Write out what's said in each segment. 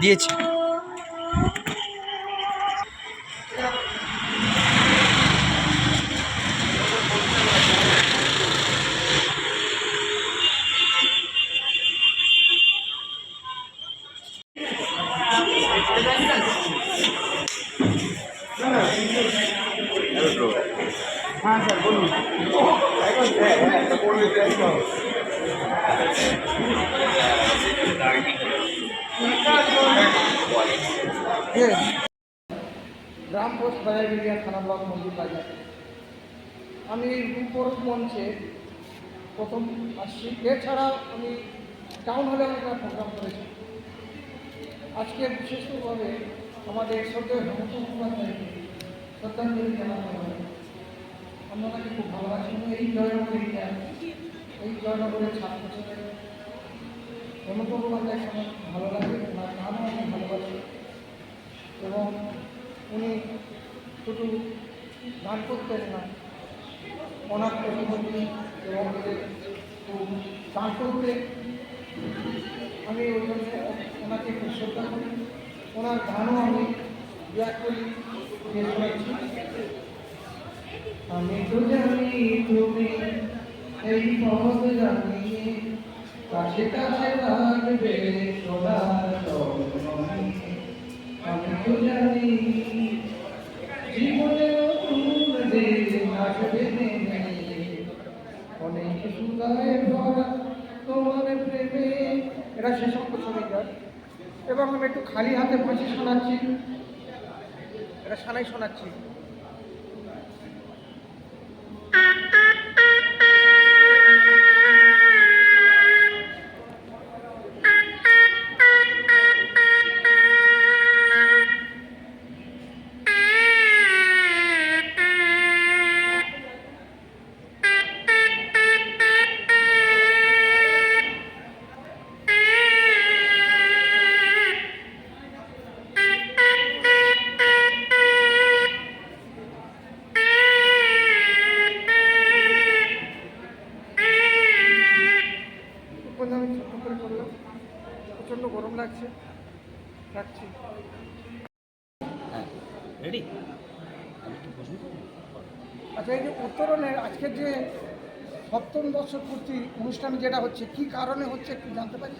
দিয়েছে। হ্যাঁ স্যার বলুন গ্রাম পোস্ট বাজার এরিয়া থানা ব্লক মন্দির বাজার। আমি রূপর মঞ্চে প্রথম আসছি। এছাড়া আমি টাউন হলে অনেক প্রোগ্রাম করেছি। আজকে বিশেষভাবে আমাদের শ্রদ্ধেয় হেমন্ত মুখোপাধ্যায়কে শ্রদ্ধাঞ্জলি জানানো হবে। আমি ওনাকে খুব ভালোবাসি। এই জয়নগর এরিয়া এই জয়নগরের ছাত্র ছিলেন হেমন্ত মুখোপাধ্যায়কে আমার ভালো লাগে ওনার নামও আমি ভালোবাসি এবং উনি শুধু গান করতেন না ওনার প্রতিমূর্তি এবং গান করতে আমি ওই জন্য ওনাকে খুব শ্রদ্ধা করি। ওনার গানও আমি ব্যাক করি, যে শোনাচ্ছি আমি তো জানি তুমি এই পথ জানি কাছে কাছে লাগবে সোনার আমি তো জানি জীবনে নতুন দিন আসবে নেমে। অনেক সুগায় ভরা প্রেমে এটা শেষ অঙ্ক ছবিটা এবং আমি একটু খালি হাতে বাঁশি শোনাচ্ছি। এটা সানাই শোনাচ্ছি। রেডি আচ্ছা এই যে উত্তরণের আজকের যে সপ্তম বর্ষ পূর্তি অনুষ্ঠান যেটা হচ্ছে কি কারণে হচ্ছে একটু জানতে পারি?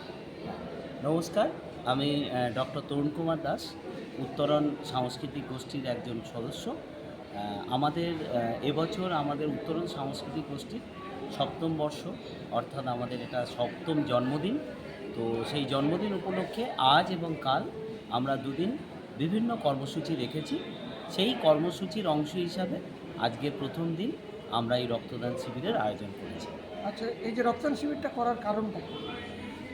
নমস্কার আমি ডক্টর তরুণ কুমার দাস উত্তরণ সাংস্কৃতিক গোষ্ঠীর একজন সদস্য। আমাদের এবছর আমাদের উত্তরণ সাংস্কৃতিক গোষ্ঠীর সপ্তম বর্ষ অর্থাৎ আমাদের এটা সপ্তম জন্মদিন। তো সেই জন্মদিন উপলক্ষে আজ এবং কাল আমরা দুদিন বিভিন্ন কর্মসূচি রেখেছি। সেই কর্মসূচির অংশ হিসাবে আজকে প্রথম দিন আমরা এই রক্তদান শিবিরের আয়োজন করেছি। আচ্ছা এই যে রক্তদান শিবিরটা করার কারণটা কি?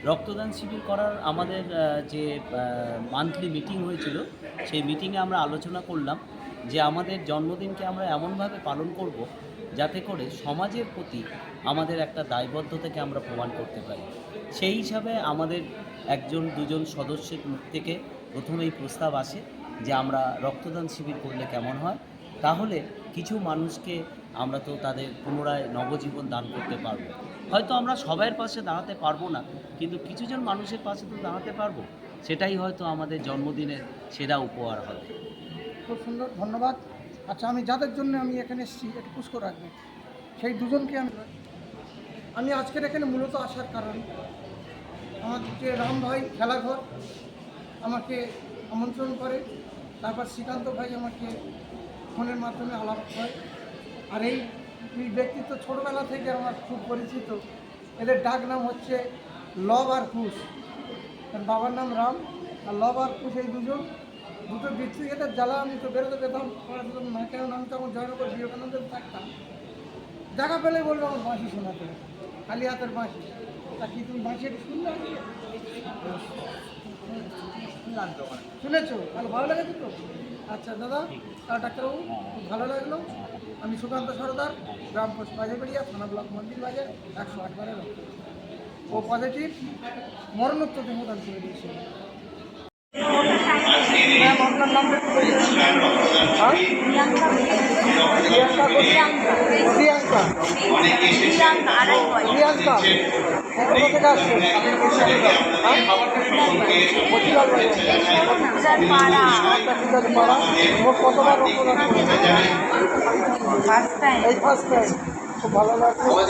রক্তদান শিবির করার আমাদের যে মান্থলি মিটিং হয়েছিল সেই মিটিংয়ে আমরা আলোচনা করলাম যে আমাদের জন্মদিনকে আমরা এমনভাবে পালন করব যাতে করে সমাজের প্রতি আমাদের একটা দায়বদ্ধতাকে আমরা প্রমাণ করতে পারি। সেই হিসাবে আমাদের একজন দুজন সদস্যের মুখ থেকে প্রথমেই প্রস্তাব আসে যে আমরা রক্তদান শিবির করলে কেমন হয়। তাহলে কিছু মানুষকে আমরা তো তাদের পুনরায় নবজীবন দান করতে পারব। হয়তো আমরা সবাইয়ের পাশে দাঁড়াতে পারব না, কিন্তু কিছুজন মানুষের পাশে তো দাঁড়াতে পারব। সেটাই হয়তো আমাদের জন্মদিনের সেরা উপহার হবে। খুব সুন্দর, ধন্যবাদ। আচ্ছা আমি যাদের জন্য আমি এখানে এসেছি, একটু পুষ্কর রাখবে। সেই দুজনকে আমি আমি আজকের এখানে মূলত আসার কারণ আমার যে রাম ভাই খেলাঘর আমাকে আমন্ত্রণ করে। তারপর শ্রীকান্ত ভাই আমাকে ফোনের মাধ্যমে আলাপ হয়। আর এই দুই ব্যক্তিত্ব ছোটবেলা থেকে আমার খুব পরিচিত। এদের ডাক নাম হচ্ছে লব আর কুশ তার বাবার নাম রাম। আর লব আর কুশ এই দুজন। দুটো বৃত্তি এটা জ্বালা, আমি তো বেরোতে পেতাম। পড়া দিতাম না কেন আমি তখন জয়নগর বিবেকানন্দে থাকতাম। জায়গা পেলে বলব আমার বাঁশি শোনাতে। খালি হাতের বাঁশি। তা কি তুমি বাঁশি একটু শুনলে শুনেছো? তাহলে ভালো লেগেছে তো আচ্ছা দাদা ডাক্তারবাবু খুব ভালো লাগল। আমি সুকান্ত সরদার গ্রাম পোস্ট বাজারবাড়িয়া থানা ব্লক মন্দির বাজার একশো আট বারের ও পজিটিভ মরণোত্তর দেহদান করে দিয়েছিল প্রিয়াঙ্কা কোথা থেকে এই ফার্স্ট টাইম খুব ভালো লাগছে যে